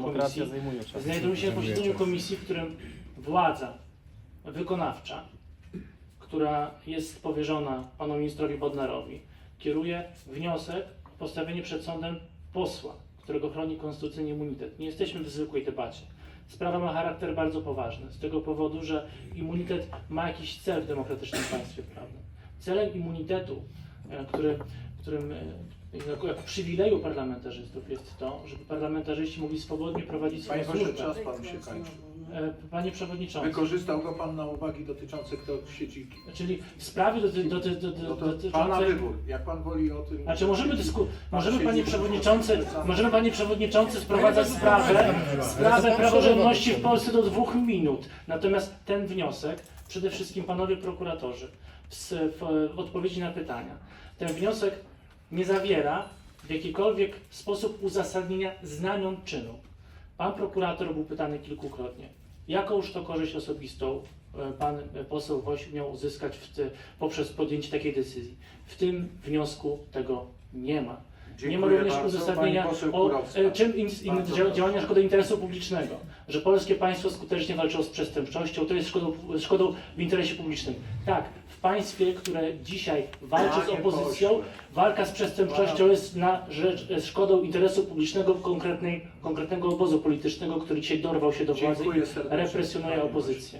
Demokracja komisji. zajmuje czas. Znajdujemy się na posiedzeniu komisji, w którym władza wykonawcza, która jest powierzona panu ministrowi Bodnarowi, kieruje wniosek o postawienie przed sądem posła, którego chroni konstytucyjny immunitet. Nie jesteśmy w zwykłej debacie. Sprawa ma charakter bardzo poważny, z tego powodu, że immunitet ma jakiś cel w demokratycznym państwie prawnym. Celem immunitetu, e, który, którym e, jako, jako przywileju parlamentarzystów jest to, żeby parlamentarzyści mogli swobodnie prowadzić swoją Panie pośle, służbę. czas panu się kończy. E, Panie Przewodniczący, Wykorzystał go pan na uwagi dotyczące kto sieci. czyli w sprawie doty, doty, doty, No to dotyczącej... pana wybór. Jak pan woli o tym. Znaczy możemy dysku... możemy siedzi panie przewodniczący, możemy panie przewodniczący sprowadzać sprawę, sprawę praworządności w Polsce do dwóch minut. Natomiast ten wniosek, przede wszystkim panowie prokuratorzy, w, s- w, w odpowiedzi na pytania, ten wniosek nie zawiera w jakikolwiek sposób uzasadnienia znamion czynu. Pan prokurator był pytany kilkukrotnie, jakąż to korzyść osobistą e, pan poseł Woś miał uzyskać ty, poprzez podjęcie takiej decyzji. W tym wniosku tego nie ma. Nie ma Dziękuję również bardzo. uzasadnienia Pani poseł o Kurowska. e, czym in, in, Bardzo dzia, proszę. działania interesu publicznego, że polskie państwo skutecznie walczyło z przestępczością, to jest szkodą, szkodą w interesie publicznym. Tak, w państwie, które dzisiaj walczy z Panie opozycją, pośle. walka z przestępczością jest na rzecz, jest szkodą interesu publicznego konkretnej, konkretnego obozu politycznego, który dzisiaj dorwał się do władzy Dziękuję i serdecznie, represjonuje panie opozycję.